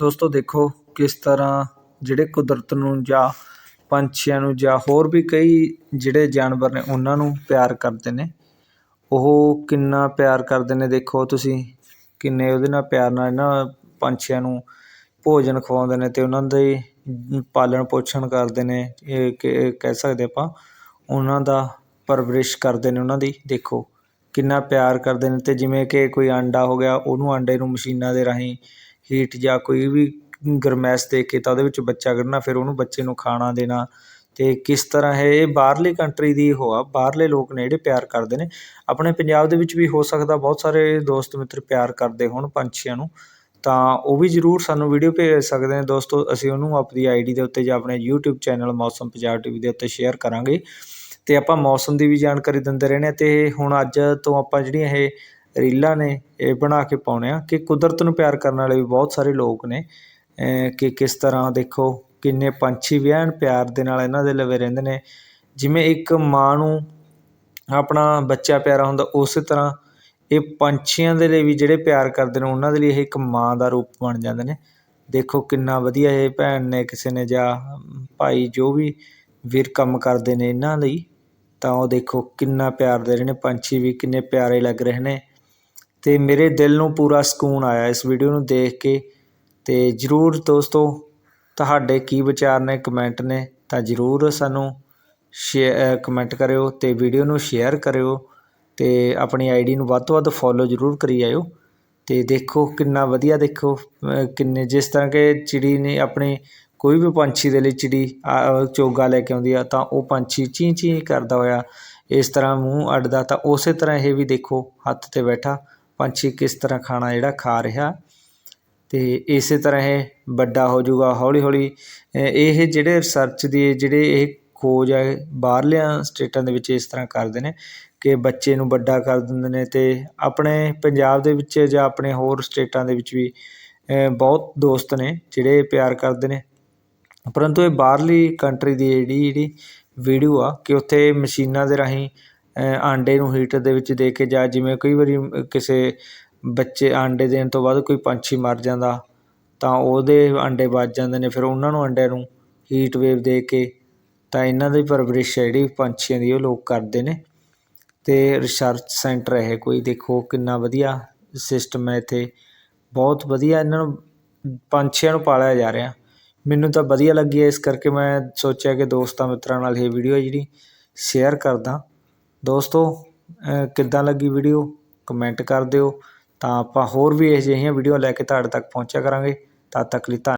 ਦੋਸਤੋ ਦੇਖੋ ਕਿਸ ਤਰ੍ਹਾਂ ਜਿਹੜੇ ਕੁਦਰਤ ਨੂੰ ਜਾਂ ਪੰਛੀਆਂ ਨੂੰ ਜਾਂ ਹੋਰ ਵੀ ਕਈ ਜਿਹੜੇ ਜਾਨਵਰ ਨੇ ਉਹਨਾਂ ਨੂੰ ਪਿਆਰ ਕਰਦੇ ਨੇ, ਉਹ ਕਿੰਨਾ ਪਿਆਰ ਕਰਦੇ ਨੇ ਦੇਖੋ ਤੁਸੀਂ, ਕਿੰਨੇ ਉਹਦੇ ਨਾਲ ਪਿਆਰ ਨਾਲ ਇਹਨਾਂ ਪੰਛੀਆਂ ਨੂੰ ਭੋਜਨ ਖਵਾਉਂਦੇ ਨੇ ਅਤੇ ਉਹਨਾਂ ਦੇ ਪਾਲਣ ਪੋਸ਼ਣ ਕਰਦੇ ਨੇ, ਇਹ ਕਿ ਕਹਿ ਸਕਦੇ ਆਪਾਂ, ਉਹਨਾਂ ਦਾ ਪਰਵਰਿਸ਼ ਕਰਦੇ ਨੇ ਉਹਨਾਂ ਦੀ, ਦੇਖੋ ਕਿੰਨਾ ਪਿਆਰ ਕਰਦੇ ਨੇ ਅਤੇ ਜਿਵੇਂ ਕਿ ਕੋਈ ਆਂਡਾ ਹੋ ਗਿਆ, ਉਹਨੂੰ ਆਂਡੇ ਨੂੰ ਮਸ਼ੀਨਾਂ ਦੇ ਰਾਹੀਂ ਹੀਟ ਜਾਂ ਕੋਈ ਵੀ ਗਰਮੈਸ਼ ਦੇਖ ਕੇ ਤਾਂ ਉਹਦੇ ਵਿੱਚ ਬੱਚਾ ਕੱਢਣਾ, ਫਿਰ ਉਹਨੂੰ ਬੱਚੇ ਨੂੰ ਖਾਣਾ ਦੇਣਾ ਅਤੇ ਕਿਸ ਤਰ੍ਹਾਂ ਇਹ ਬਾਹਰਲੀ ਕੰਟਰੀ ਦੀ ਉਹ ਆ, ਬਾਹਰਲੇ ਲੋਕ ਨੇ ਜਿਹੜੇ ਪਿਆਰ ਕਰਦੇ ਨੇ। ਆਪਣੇ ਪੰਜਾਬ ਦੇ ਵਿੱਚ ਵੀ ਹੋ ਸਕਦਾ, ਬਹੁਤ ਸਾਰੇ ਦੋਸਤ ਮਿੱਤਰ ਪਿਆਰ ਕਰਦੇ ਹੋਣ ਪੰਛੀਆਂ ਨੂੰ, ਤਾਂ ਉਹ ਵੀ ਜ਼ਰੂਰ ਸਾਨੂੰ ਵੀਡੀਓ ਭੇਜ ਸਕਦੇ ਨੇ। ਦੋਸਤੋ, ਅਸੀਂ ਉਹਨੂੰ ਆਪਣੀ ਆਈਡੀ ਦੇ ਉੱਤੇ ਜਾਂ ਆਪਣੇ YouTube ਚੈਨਲ ਮੌਸਮ ਪੰਜਾਬ ਟੀਵੀ ਦੇ ਉੱਤੇ ਸ਼ੇਅਰ ਕਰਾਂਗੇ। ਅਤੇ ਆਪਾਂ ਮੌਸਮ ਦੀ ਵੀ ਜਾਣਕਾਰੀ ਦਿੰਦੇ ਰਹਿੰਦੇ ਹਾਂ ਅਤੇ ਹੁਣ ਅੱਜ ਤੋਂ ਆਪਾਂ ਜਿਹੜੀਆਂ ਇਹ ਰੀਲਾਂ ਨੇ ਇਹ ਬਣਾ ਕੇ ਪਾਉਂਦੇ ਆ ਕਿ ਕੁਦਰਤ ਨੂੰ ਪਿਆਰ ਕਰਨ ਵਾਲੇ ਵੀ ਬਹੁਤ ਸਾਰੇ ਲੋਕ ਨੇ ਕਿ ਕਿਸ ਤਰ੍ਹਾਂ ਦੇਖੋ ਕਿੰਨੇ ਪੰਛੀ ਵੀ ਐਨ ਪਿਆਰ ਦੇ ਨਾਲ ਇਹਨਾਂ ਦੇ ਲਵੇ ਰਹਿੰਦੇ ਨੇ। ਜਿਵੇਂ ਇੱਕ ਮਾਂ ਨੂੰ ਆਪਣਾ ਬੱਚਾ ਪਿਆਰਾ ਹੁੰਦਾ, ਉਸੇ ਤਰ੍ਹਾਂ ਇਹ ਪੰਛੀਆਂ ਦੇ ਲਈ ਵੀ ਜਿਹੜੇ ਪਿਆਰ ਕਰਦੇ ਨੇ, ਉਹਨਾਂ ਦੇ ਲਈ ਇਹ ਇੱਕ ਮਾਂ ਦਾ ਰੂਪ ਬਣ ਜਾਂਦੇ ਨੇ। ਦੇਖੋ ਕਿੰਨਾ ਵਧੀਆ ਇਹ ਭੈਣ ਨੇ ਕਿਸੇ ਨੇ ਜਾਂ ਭਾਈ ਜੋ ਵੀ ਵੀਰ ਕੰਮ ਕਰਦੇ ਨੇ ਇਹਨਾਂ ਲਈ, ਤਾਂ ਉਹ ਦੇਖੋ ਕਿੰਨਾ ਪਿਆਰ ਦੇ ਰਹੇ ਨੇ, ਪੰਛੀ ਵੀ ਕਿੰਨੇ ਪਿਆਰੇ ਲੱਗ ਰਹੇ ਨੇ। ਅਤੇ ਮੇਰੇ ਦਿਲ ਨੂੰ ਪੂਰਾ ਸਕੂਨ ਆਇਆ ਇਸ ਵੀਡੀਓ ਨੂੰ ਦੇਖ ਕੇ। ਅਤੇ ਜ਼ਰੂਰ ਦੋਸਤੋ, ਤੁਹਾਡੇ ਕੀ ਵਿਚਾਰ ਨੇ ਕਮੈਂਟ ਨੇ, ਤਾਂ ਜ਼ਰੂਰ ਸਾਨੂੰ ਸ਼ੇ ਕਮੈਂਟ ਕਰਿਓ ਅਤੇ ਵੀਡੀਓ ਨੂੰ ਸ਼ੇਅਰ ਕਰਿਓ ਅਤੇ ਆਪਣੀ ਆਈਡੀ ਨੂੰ ਵੱਧ ਤੋਂ ਵੱਧ ਫੋਲੋ ਜ਼ਰੂਰ ਕਰੀ ਆਇਓ। ਅਤੇ ਦੇਖੋ ਕਿੰਨਾ ਵਧੀਆ ਦੇਖੋ ਕਿੰਨੇ ਜਿਸ ਤਰ੍ਹਾਂ ਕਿ ਚਿੜੀ ਨੇ ਆਪਣੀ ਕੋਈ ਵੀ ਪੰਛੀ ਦੇ ਲਈ ਚਿੜੀ ਚੋਗਾ ਲੈ ਕੇ ਆਉਂਦੀ ਆ, ਤਾਂ ਉਹ ਪੰਛੀ ਚੀਂ ਚੀਂ ਕਰਦਾ ਹੋਇਆ, ਇਸ ਤਰ੍ਹਾਂ ਮੂੰਹ ਅੱਡਦਾ, ਤਾਂ ਉਸੇ ਤਰ੍ਹਾਂ ਇਹ ਵੀ ਦੇਖੋ, ਹੱਥ 'ਤੇ ਬੈਠਾ। ਪੰਛੀ ਕਿਸ ਤਰ੍ਹਾਂ ਖਾਣਾ ਜਿਹੜਾ ਖਾ ਰਿਹਾ। ਅਤੇ ਇਸੇ ਤਰ੍ਹਾਂ ਇਹ ਵੱਡਾ ਹੋ ਜਾਊਗਾ ਹੌਲੀ ਹੌਲੀ। ਇਹ ਜਿਹੜੇ ਰਿਸਰਚ ਦੀ ਜਿਹੜੇ ਇਹ ਖੋਜ ਹੈ ਬਾਹਰਲਿਆਂ ਸਟੇਟਾਂ ਦੇ ਵਿੱਚ ਇਸ ਤਰ੍ਹਾਂ ਕਰਦੇ ਨੇ ਕਿ ਬੱਚੇ ਨੂੰ ਵੱਡਾ ਕਰ ਦਿੰਦੇ ਨੇ ਅਤੇ ਆਪਣੇ ਪੰਜਾਬ ਦੇ ਵਿੱਚ ਜਾਂ ਆਪਣੇ ਹੋਰ ਸਟੇਟਾਂ ਦੇ ਵਿੱਚ ਵੀ ਬਹੁਤ ਦੋਸਤ ਨੇ ਜਿਹੜੇ ਪਿਆਰ ਕਰਦੇ ਨੇ। ਪਰੰਤੂ ਇਹ ਬਾਹਰਲੀ ਕੰਟਰੀ ਦੀ ਜਿਹੜੀ ਜਿਹੜੀ ਵੀਡੀਓ ਆ ਕਿ ਉੱਥੇ ਮਸ਼ੀਨਾਂ ਦੇ ਰਾਹੀਂ ਆਂਡੇ ਨੂੰ ਹੀਟਰ ਦੇ ਵਿੱਚ ਦੇ ਕੇ ਜਾਂ ਜਿਵੇਂ ਕਈ ਵਾਰੀ ਕਿਸੇ ਬੱਚੇ ਆਂਡੇ ਦੇਣ ਤੋਂ ਬਾਅਦ ਕੋਈ ਪੰਛੀ ਮਰ ਜਾਂਦਾ, ਤਾਂ ਉਹਦੇ ਆਂਡੇ ਵੱਜ ਜਾਂਦੇ ਨੇ, ਫਿਰ ਉਹਨਾਂ ਨੂੰ ਆਂਡਿਆਂ ਨੂੰ ਹੀਟ ਵੇਵ ਦੇ ਕੇ ਤਾਂ ਇਹਨਾਂ ਦੀ ਪਰਵਰਿਸ਼ ਹੈ ਜਿਹੜੀ ਪੰਛੀਆਂ ਦੀ, ਉਹ ਲੋਕ ਕਰਦੇ ਨੇ। ਅਤੇ ਰਿਸਰਚ ਸੈਂਟਰ ਇਹ ਕੋਈ, ਦੇਖੋ ਕਿੰਨਾ ਵਧੀਆ ਸਿਸਟਮ ਹੈ ਇੱਥੇ। ਬਹੁਤ ਵਧੀਆ ਇਹਨਾਂ ਨੂੰ, ਪੰਛੀਆਂ ਨੂੰ ਪਾਲਿਆ ਜਾ ਰਿਹਾ। ਮੈਨੂੰ ਤਾਂ ਵਧੀਆ ਲੱਗੀ ਹੈ, ਇਸ ਕਰਕੇ ਮੈਂ ਸੋਚਿਆ ਕਿ ਦੋਸਤਾਂ ਮਿੱਤਰਾਂ ਨਾਲ ਇਹ ਵੀਡੀਓ ਜਿਹੜੀ ਸ਼ੇਅਰ ਕਰਦਾ। ਦੋਸਤੋ ਕਿੱਦਾਂ ਲੱਗੀ ਵੀਡੀਓ ਕਮੈਂਟ ਕਰ ਦਿਓ। ਤਾਂ ਆਪਾਂ ਹੋਰ ਵੀ ਇਹੋ ਜਿਹੀਆਂ ਵੀਡੀਓ ਲੈ ਕੇ ਤੁਹਾਡੇ ਤੱਕ ਪਹੁੰਚਿਆ ਕਰਾਂਗੇ। ਤਦ ਤੱਕ ਲਈ ਧੰਨ